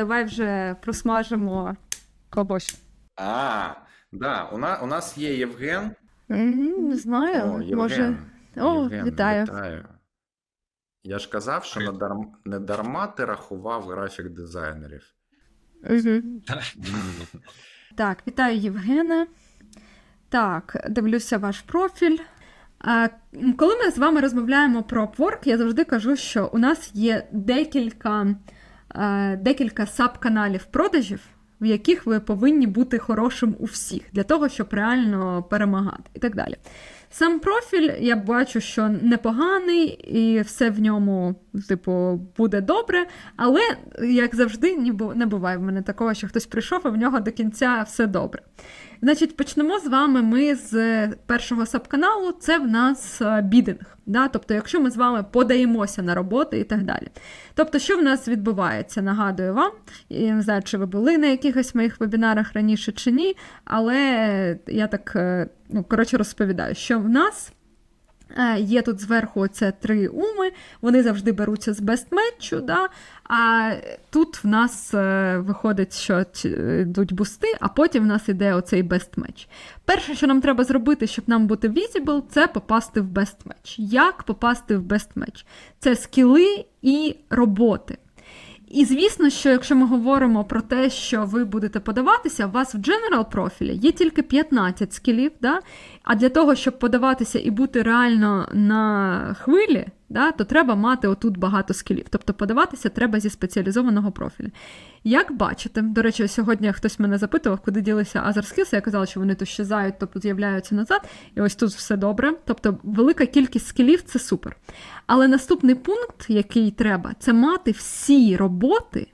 давай вже просмажимо когось. А, да, у нас, у нас є Євген. М, Не знаю, О, Євген. може. О, Євген, вітаю. вітаю. Я ж казав, що не дарма, не дарма ти рахував графік дизайнерів. Мгм. Так, вітаю Євгене. Так, дивлюся ваш профіль. А, м, коли ми з вами розмовляємо про Upwork, я завжди кажу, що у нас є декілька, декілька саб-каналів продажів, в яких ви повинні бути хорошим у всіх, для того, щоб реально перемагати і так далі. Сам профіль я бачу, що непоганий, і все в ньому, типу, буде добре. Але, як завжди, не буває в мене такого, що хтось прийшов, і в нього до кінця все добре. Значить, почнемо з вами ми з першого сабканалу. Це в нас е, бідинг. Да? Тобто, якщо ми з вами подаємося на роботи і так далі. Тобто, що в нас відбувається? Нагадую вам, я не знаю, чи ви були на якихось моїх вебінарах раніше чи ні, але я так е, ну, коротше розповідаю, що в нас. Е, Є тут зверху оце три уми, вони завжди беруться з бестметчу, да? а тут в нас е, виходить, що йдуть бусти, а потім в нас іде оцей бестмеч. Перше, що нам треба зробити, щоб нам бути visible, це попасти в бестмеч. Як попасти в бестмеч? Це скіли і роботи. І звісно, що якщо ми говоримо про те, що ви будете подаватися, у вас в General профілі є тільки 15 скілів, да? А для того, щоб подаватися і бути реально на хвилі, да, то треба мати отут багато скілів. Тобто подаватися треба зі спеціалізованого профілю. Як бачите, до речі, сьогодні хтось мене запитував, куди ділися Skills, я казала, що вони то щезають, тобто з'являються назад, і ось тут все добре. Тобто велика кількість скілів це супер. Але наступний пункт, який треба, це мати всі роботи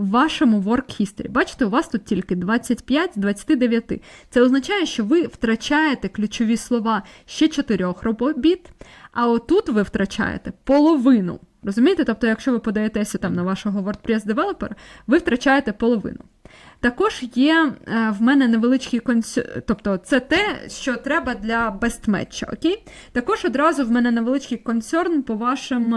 в вашому work history. Бачите, у вас тут тільки 25 з 29. Це означає, що ви втрачаєте ключові слова ще чотирьох робіт, а отут ви втрачаєте половину. Розумієте? Тобто, якщо ви подаєтеся там на вашого WordPress девелопера, ви втрачаєте половину. Також є е, в мене невеличкий конс... тобто це те, що треба для бестметча, окей? Також одразу в мене невеличкий консерн по вашим.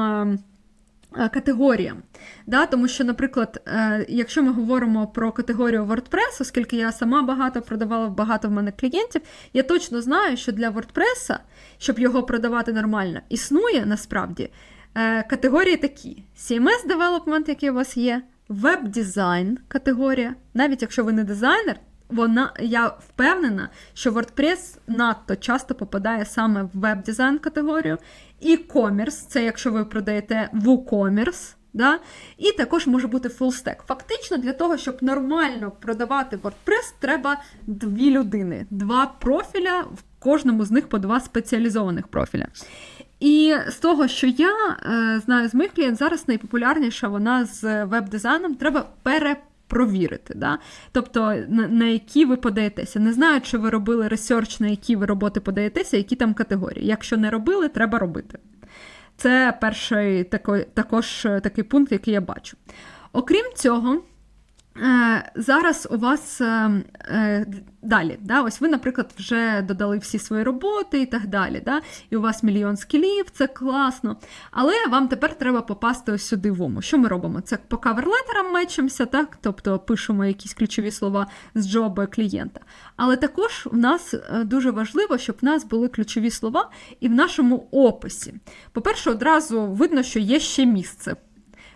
Е, Категоріям. Да, тому що, наприклад, е, якщо ми говоримо про категорію WordPress, оскільки я сама багато продавала багато в мене клієнтів, я точно знаю, що для WordPress, щоб його продавати нормально, існує насправді е, категорії такі: CMS Development, який у вас є, веб-дизайн категорія. Навіть якщо ви не дизайнер, вона, я впевнена, що WordPress надто часто попадає саме в веб-дизайн категорію. E-commerce, це якщо ви продаєте WooCommerce, да? і також може бути stack. Фактично, для того, щоб нормально продавати WordPress, треба дві людини, два профіля, в кожному з них по два спеціалізованих профіля. І з того, що я е, знаю з моїх клієнтів, зараз найпопулярніша вона з веб-дизайном, треба перепровірити. Да? Тобто, на, які ви подаєтеся. Не знаю, чи ви робили ресерч, на які ви роботи подаєтеся, які там категорії. Якщо не робили, треба робити. Це перший тако- також е, такий пункт, який я бачу. Окрім цього, зараз у вас е, е, далі, да, ось ви, наприклад, вже додали всі свої роботи і так далі. Да, і у вас мільйон скілів, це класно. Але вам тепер треба попасти ось сюди в уму. Що ми робимо? Це по каверлетерам мечемося, так? тобто пишемо якісь ключові слова з джоба клієнта. Але також в нас е, дуже важливо, щоб в нас були ключові слова і в нашому описі. По-перше, одразу видно, що є ще місце.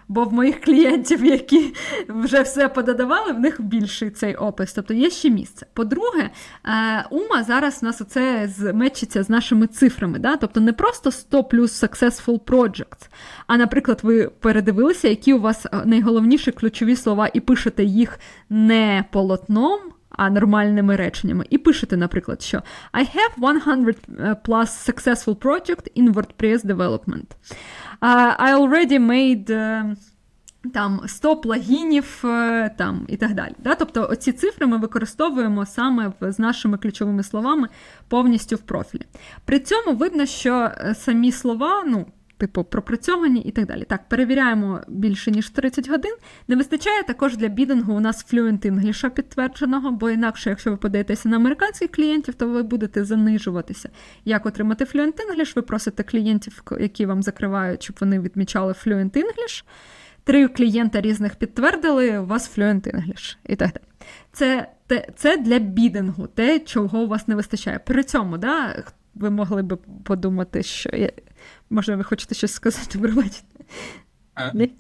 Бо в моїх клієнтів, які вже все пододавали, в них більший цей опис, тобто є ще місце. По-друге, е, ума зараз у нас оце змечиться з нашими цифрами. Да? Тобто не просто 100 плюс successful projects, а, наприклад, ви передивилися, які у вас е, найголовніші ключові слова, і пишете їх не полотном. А нормальними реченнями. І пишете, наприклад, що I have 100 plus successful project in WordPress development. Uh, I already made uh, там 100 плагінів е, там, і так далі. Да? Тобто оці цифри ми використовуємо саме з нашими ключовими словами повністю в профілі. При цьому видно, що е, самі слова, ну, типу, пропрацьовані і так далі. Так, перевіряємо більше, ніж 30 годин. Не вистачає також для бідингу у нас Fluent English підтвердженого, бо інакше, якщо ви подаєтеся на американських клієнтів, то ви будете занижуватися. Як отримати Fluent English? Ви просите клієнтів, які вам закривають, щоб вони відмічали Fluent English. три клієнта різних підтвердили, у вас Fluent English і так далі. Це, те, це для бідингу, те, чого у вас не вистачає. При цьому, да, ви могли би подумати, що я... може, ви хочете щось сказати, пробачте. Ні?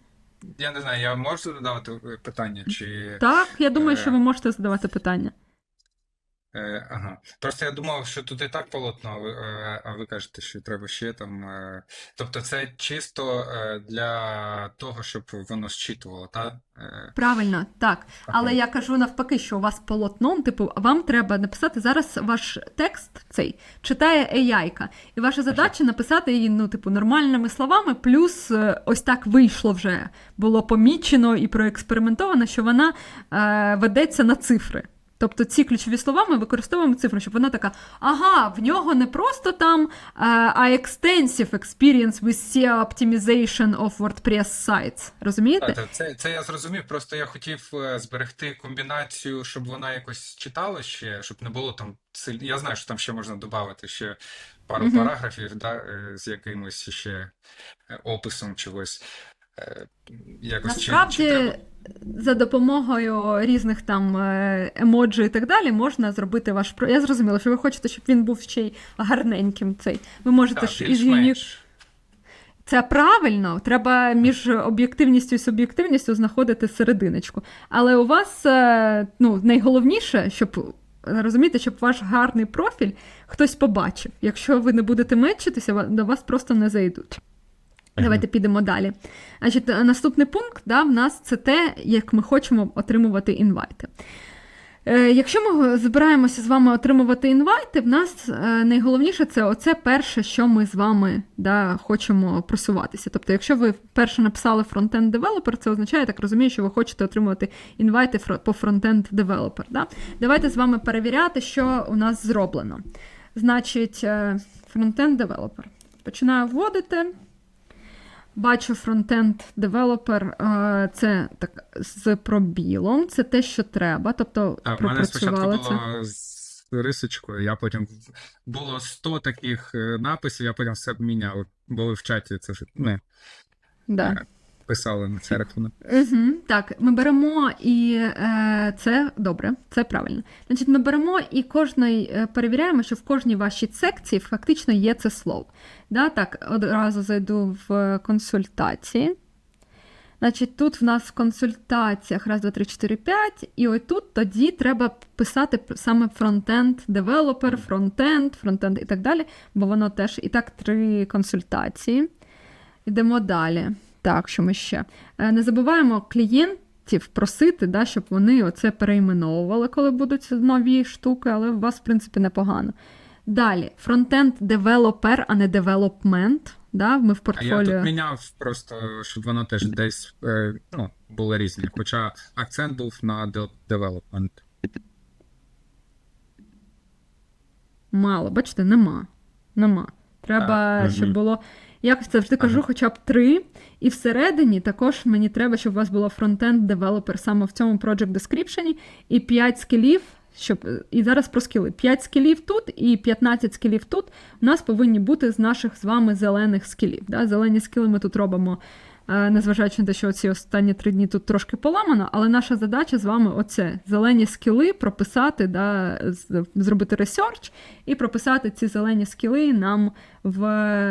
Я не знаю, я можу задавати питання, чи. Так, я думаю, Е. що ви можете задавати питання. Е, ага. Просто я думав, що тут і так полотно, а ви, е, а ви кажете, що треба ще там. е, Тобто це чисто е, для того, щоб воно зчитувало, так? Е, Правильно, так. Але я кажу навпаки, що у вас полотном, типу, вам треба написати зараз ваш текст цей читає AI-ка. І ваша задача написати її, ну, типу, нормальними словами, плюс е, ось так вийшло вже. Було помічено і проекспериментовано, що вона е, ведеться на цифри. Тобто ці ключові слова ми використовуємо цифру, щоб вона така: ага, в нього не просто там, е, а extensive experience with SEO optimization of WordPress sites. Розумієте? та, та, це, це я зрозумів, просто я хотів е, зберегти комбінацію, щоб вона якось читала ще, щоб не було там. Я знаю, що там ще можна додати ще пару Мгм. параграфів, да, е, з якимось ще описом чогось. Якось чи- чи треба? за допомогою різних там е, емоджі і так далі, можна зробити ваш про. Я зрозуміла, що ви хочете, щоб він був ще й гарненьким. Цей ви можете Так, ж із юні... Це правильно. Треба між об'єктивністю і суб'єктивністю знаходити серединочку. Але у вас е, ну, найголовніше, щоб розумієте, щоб ваш гарний профіль хтось побачив. Якщо ви не будете мечитися, до вас просто не зайдуть. Давайте підемо далі. Значить, е, наступний пункт да, в нас це те, як ми хочемо отримувати інвайти. Е, Якщо ми збираємося з вами отримувати інвайти, в нас е, найголовніше це оце перше, що ми з вами да, хочемо просуватися. Тобто, якщо ви перше написали фронтенд девелопер, це означає, я так розумію, що ви хочете отримувати інвайти по фронтенд девелопер. Да? Давайте з вами перевіряти, що у нас зроблено. Значить, фронтенд девелопер. Починаю вводити. Бачу фронтенд девелопер, це так з пробілом, це те, що треба. Тобто а, в мене спочатку це. було з рисочкою, я потім було 100 таких е, написів, я потім все міняв. Були в чаті, це ж не Да. Писали на цей рахунок. Угу, так, ми беремо і е, це добре, це правильно. Значить, ми беремо і кожний е, перевіряємо, що в кожній вашій секції фактично є це слово. Да, так, одразу зайду в консультації. Значить, тут в нас в консультаціях раз, два, три, чотири, п'ять, і ось тут тоді треба писати саме фронтенд, девелопер, фронтенд, фронтенд і так далі, бо воно теж і так три консультації. Йдемо далі. Так, що ми ще? Е, Не забуваємо клієнтів просити, да, щоб вони оце перейменовували, коли будуть нові штуки, але у вас, в принципі, непогано. Далі, фронтенд девелопер, а не девелопмент. Да, ми в А я тут міняв просто, щоб воно теж десь е, ну, було різне. Хоча акцент був на де- development. Мало, бачите, нема. Нема. Треба, Так, щоб мгм. було. Я завжди кажу, хоча б три. І всередині також мені треба, щоб у вас було фронтенд девелопер саме в цьому project description і 5 скілів. Щоб, і зараз про скіли. 5 скілів тут і 15 скілів тут у нас повинні бути з наших з вами зелених скілів. Да? Зелені скіли ми тут робимо, незважаючи на те, що ці останні три дні тут трошки поламано, але наша задача з вами оце зелені скіли прописати, да, зробити ресерч і прописати ці зелені скіли нам в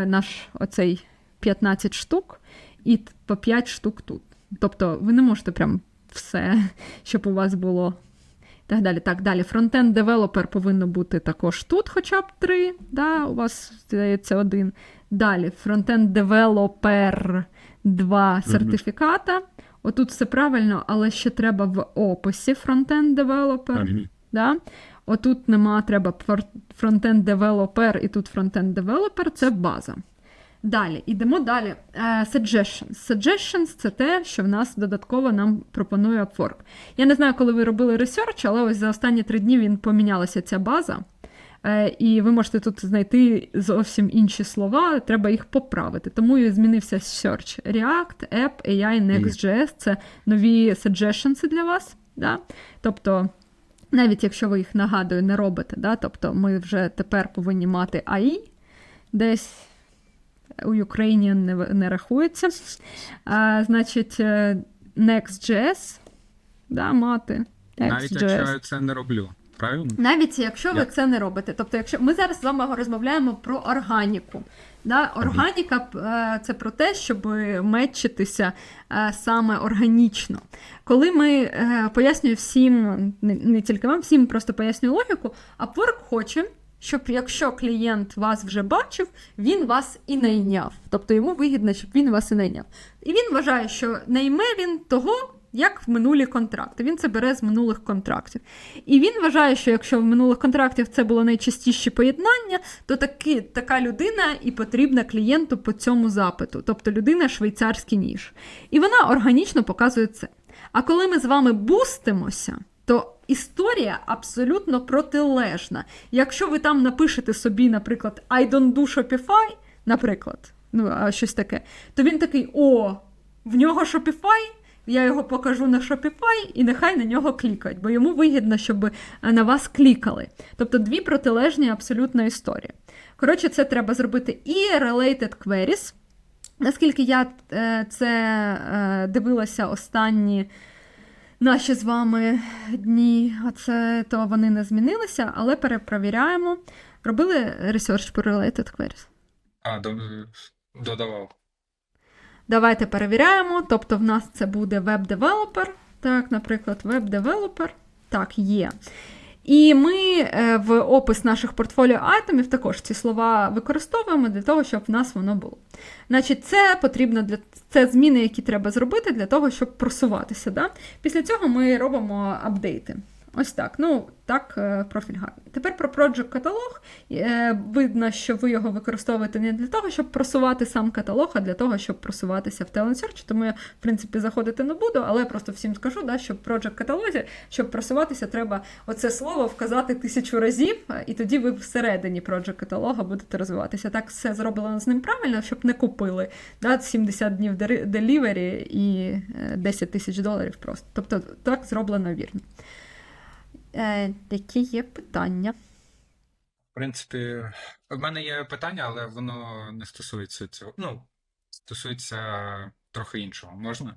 наш оцей 15 штук і по 5 штук тут. Тобто ви не можете прям все, щоб у вас було. Так далі. Так, далі. Фронтенд девелопер повинно бути також тут, хоча б три. Да, у вас здається один. Далі фронтенд девелопер два сертифіката. Отут все правильно, але ще треба в описі фронтенд девелопер. Да? Отут нема, треба фронтенд девелопер і тут фронтенд девелопер це база. Далі, йдемо далі. Е, Suggestions. Suggestions – це те, що в нас додатково нам пропонує Upwork. Я не знаю, коли ви робили ресерч, але ось за останні три дні він помінялася ця база. Е, І ви можете тут знайти зовсім інші слова, треба їх поправити. Тому і змінився Search. React, App, AI, Next.js – це нові suggestions для вас. Да? Тобто, навіть якщо ви їх нагадую, не робите, да? тобто ми вже тепер повинні мати AI десь у Ukrainian не, не рахується. А, значить, е, Next.js, да, мати. Навіть якщо я це не роблю, правильно? Навіть якщо ви Як? це не робите. Тобто, якщо ми зараз з вами розмовляємо про органіку. Да? Органіка е, це про те, щоб мечитися е, саме органічно. Коли ми е, пояснюю всім, не, не тільки вам, всім просто пояснюю логіку, Upwork хоче. Щоб якщо клієнт вас вже бачив, він вас і найняв. Тобто йому вигідно, щоб він вас і найняв. І він вважає, що найме він того, як в минулі контракти. Він це бере з минулих контрактів. І він вважає, що якщо в минулих контрактів це було найчастіші поєднання, то таки, така людина і потрібна клієнту по цьому запиту, тобто людина швейцарський ніж. І вона органічно показує це. А коли ми з вами бустимося, то історія абсолютно протилежна. Якщо ви там напишете собі, наприклад, I don't do Shopify, наприклад, ну щось таке, то він такий: о, в нього Shopify, я його покажу на Shopify, і нехай на нього клікають, бо йому вигідно, щоб е, на вас клікали. Тобто дві протилежні абсолютно історії. Коротше, це треба зробити і related queries. Наскільки я е, це е, дивилася останні наші з вами дні, а це то вони не змінилися, але перепровіряємо. Робили ресерч по related queries? А, додавав. Давайте перевіряємо. Тобто, в нас це буде веб-девелопер. Так, наприклад, веб-девелопер. Так, є. І ми е, в опис наших портфоліо айтемів також ці слова використовуємо для того, щоб в нас воно було. Значить, це потрібно для це зміни, які треба зробити для того, щоб просуватися. Да? Після цього ми робимо апдейти. Ось так. Ну, так, е, профіль гарний. Тепер про Project каталог. Е, Видно, що ви його використовуєте не для того, щоб просувати сам каталог, а для того, щоб просуватися в Talent Search. Тому я, в принципі, заходити не буду, але просто всім скажу, да, що в Project каталозі, щоб просуватися, треба оце слово вказати тисячу разів, е, і тоді ви всередині Project каталога будете розвиватися. Так все зроблено з ним правильно, щоб не купили да, 70 днів делівері і е, 10 тисяч доларів просто. Тобто так зроблено вірно. Е, які є питання? В принципі, в мене є питання, але воно не стосується цього. Ну, стосується трохи іншого. Можна?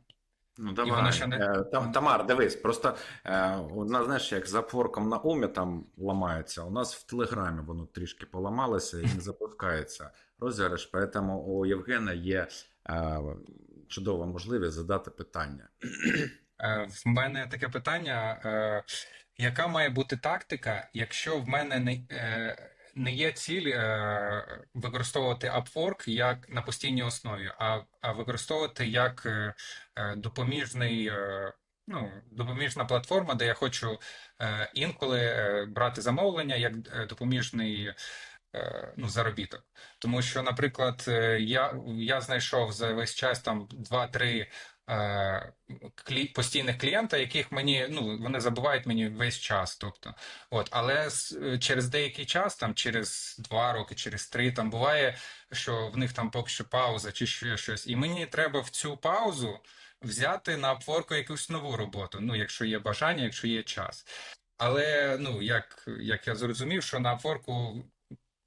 Ну, давай. ще не- Е, Там, Тамар, дивись, просто е, у нас, знаєш, як за форком на умі там ламається, у нас в Телеграмі воно трішки поламалося і не запускається розіграш, поэтому у Євгена є е, чудова можливість задати питання. Е, В мене таке питання: е, яка має бути тактика, якщо в мене не, е, не є ціль е, використовувати Upwork як на постійній основі, а, а використовувати як е, допоміжний, ну, допоміжна платформа, де я хочу інколи брати замовлення як допоміжний. Ну, заробіток. Тому що, наприклад, я, я знайшов за весь час там 2-3 е, клі, постійних клієнта, яких мені ну вони забувають мені весь час. Тобто, от, але е, через деякий час, там через два роки, через три, там буває, що в них там поки що пауза чи ще щось, і мені треба в цю паузу взяти на Upwork якусь нову роботу. Ну, якщо є бажання, якщо є час. Але ну як, як я зрозумів, що на Upwork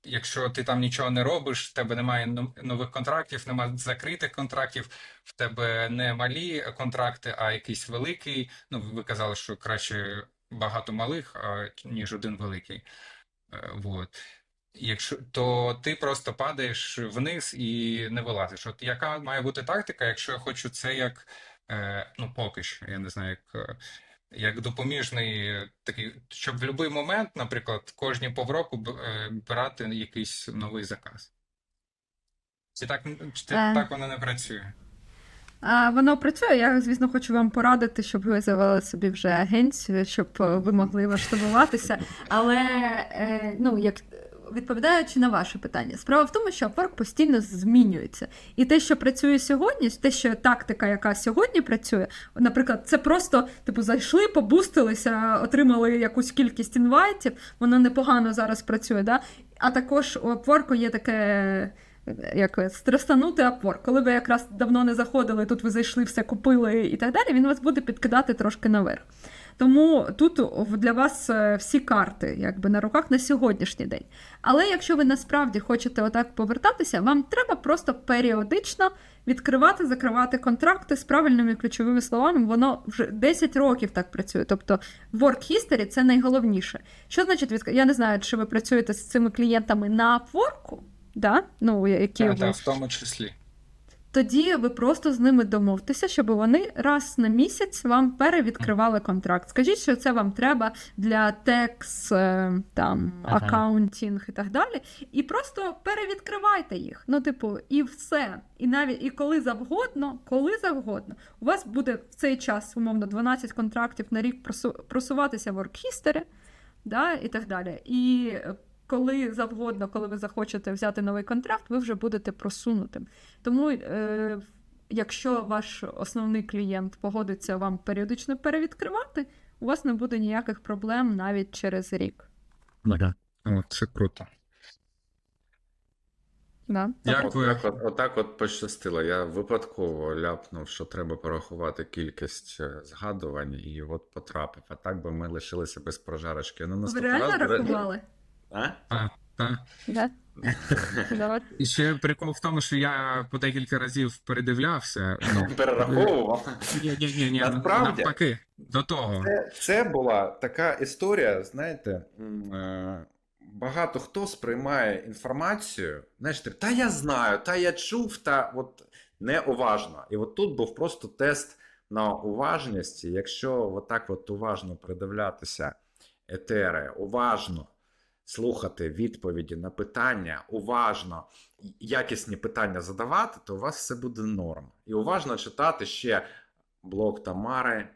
Якщо ти там нічого не робиш, в тебе немає нових контрактів, немає закритих контрактів, в тебе не малі контракти, а якийсь великий. Ну, ви казали, що краще багато малих, ніж один великий. Е, Вот. Якщо то ти просто падаєш вниз і не вилазиш. От яка має бути тактика, якщо я хочу це як е, ну поки що, я не знаю, як, е, як допоміжний такий, щоб в будь-який момент, наприклад, кожні півроку е, брати якийсь новий заказ. Чи так, чи Е. так воно не працює? А, воно працює. Я, звісно, хочу вам порадити, щоб ви завели собі вже агенцію, щоб е, ви могли влаштуватися. Але ну, як відповідаючи на ваше питання, справа в тому, що Upwork постійно змінюється. І те, що працює сьогодні, те, що тактика, яка сьогодні працює, наприклад, це просто типу зайшли, побустилися, отримали якусь кількість інвайтів, воно непогано зараз працює. Да? А також у Upwork є таке як стрестанути апор. Коли ви якраз давно не заходили, тут ви зайшли, все купили і так далі, він вас буде підкидати трошки наверх. Тому тут для вас е, всі карти якби на руках на сьогоднішній день. Але якщо ви насправді хочете отак повертатися, вам треба просто періодично відкривати, закривати контракти з правильними ключовими словами. Воно вже 10 років так працює. Тобто work history – це найголовніше. Що значить відкривати? Я не знаю, чи ви працюєте з цими клієнтами на Upwork, да? ну, які Та, ви та, в тому числі. Тоді ви просто з ними домовтеся, щоб вони раз на місяць вам перевідкривали контракт. Скажіть, що це вам треба для текс, е, там, Ага. акаунтінг і так далі. І просто перевідкривайте їх. Ну, типу, і все. І навіть і коли завгодно, коли завгодно, у вас буде в цей час, умовно, 12 контрактів на рік просу- просуватися в Work да, і так далі. І е, коли завгодно, коли ви захочете взяти новий контракт, ви вже будете просунутим. Тому, е, якщо ваш основний клієнт погодиться вам періодично перевідкривати, у вас не буде ніяких проблем навіть через рік. Ага. О, це круто. Да? Дякую. Отак от, отак от пощастило. Я випадково ляпнув, що треба порахувати кількість е, згадувань, і от потрапив. А так би ми лишилися без прожарочки. Ну, Ви реально раз, рахували? А? А, та. Да? І ще прикол в тому, що я по декілька разів передивлявся. Ну, Перераховував. ні, ні, ні, ні, Насправді- навпаки, до того. Це, це була така історія, знаєте, е, багато хто сприймає інформацію, знаєш, ти, та я знаю, та я чув, та от неуважно. І от тут був просто тест на уважність. Якщо отак от уважно придивлятися етери, уважно слухати відповіді на питання, уважно якісні питання задавати, то у вас все буде норм. І уважно читати ще блог Тамари,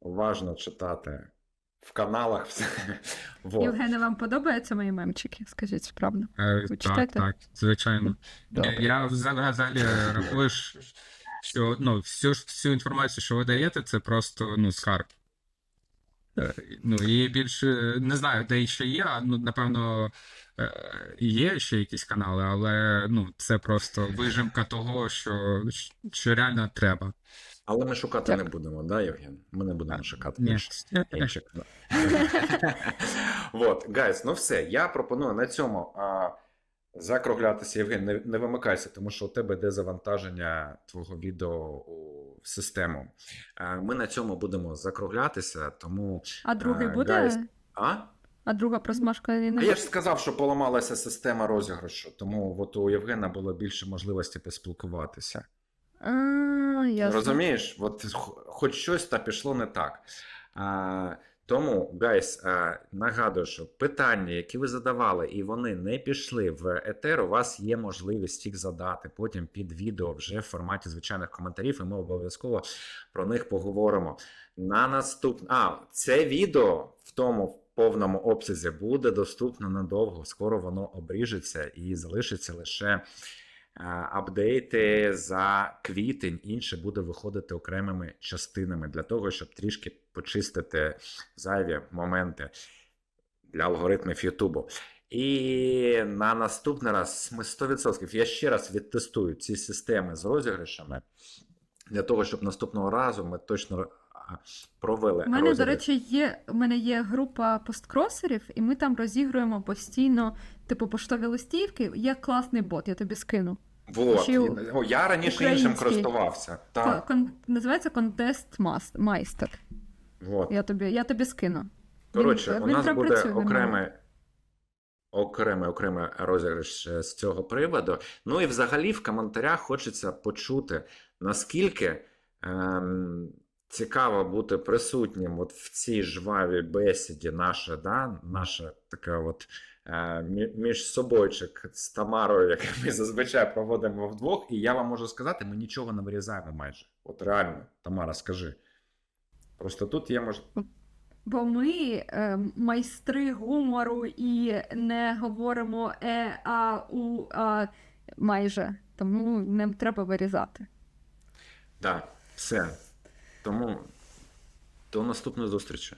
уважно читати в каналах. все. Вот. Євгене, вам подобаються мої мемчики? Скажіть правду. Е, Ви Так, читаєте? так, звичайно. Добре. Я взагалі взагалі рахую, що- що ну, всю, всю інформацію, що ви даєте, це просто ну, скарб. Е, Ну, і більше не знаю, де ще є. Ну, напевно, е, є ще якісь канали, але ну, це просто вижимка того, що, що реально треба. Але ми шукати не будемо, да, Євген? Ми не будемо шукати інших. Вот, гайс, ну все. Я пропоную на цьому а, закруглятися. Євген, не, не вимикайся, тому що у тебе йде завантаження твого відео у систему. Ми на цьому будемо закруглятися, тому. А другий Е, буде? guys, А? А друга просмажка і А я ж сказав, що поламалася система розіграшу, тому от у Євгена було більше можливості поспілкуватися. А, ясно. Розумієш, от хоч щось та пішло не так. А, тому, гайс, нагадую, що питання, які ви задавали, і вони не пішли в етер, у вас є можливість їх задати потім під відео вже в форматі звичайних коментарів, і ми обов'язково про них поговоримо. На наступ... А, це відео в тому повному обсязі буде доступно надовго. Скоро воно обріжеться і залишиться лише е, апдейти за квітень. Інше буде виходити окремими частинами для того, щоб трішки почистити зайві моменти для алгоритмів Ютубу. І на наступний раз ми 100%. Я ще раз відтестую ці системи з розіграшами для того, щоб наступного разу ми точно провели. У мене, до речі, є, у мене є група посткросерів, і ми там розігруємо постійно, типу, поштові листівки. Є класний бот, я тобі скину. Вот. й О, я раніше іншим користувався. Так. Кон- називається Контест Майстер. Вот. Я тобі, я тобі скину. Коротше, Він- у нас буде окремий, окремий, окремий розіграш е, з цього приводу. Ну і взагалі в коментарях хочеться почути, наскільки ем, цікаво бути присутнім от в цій жвавій бесіді, наша, да, наша така от. Е, мі- Між собойчик з Тамарою, який ми зазвичай проводимо вдвох, і я вам можу сказати, ми нічого не вирізаємо майже. От реально, Тамара, скажи. Просто тут є мож... Бо ми е, майстри гумору і не говоримо е, а, у, а майже. Тому не треба вирізати. Да, все. Тому до наступної зустрічі.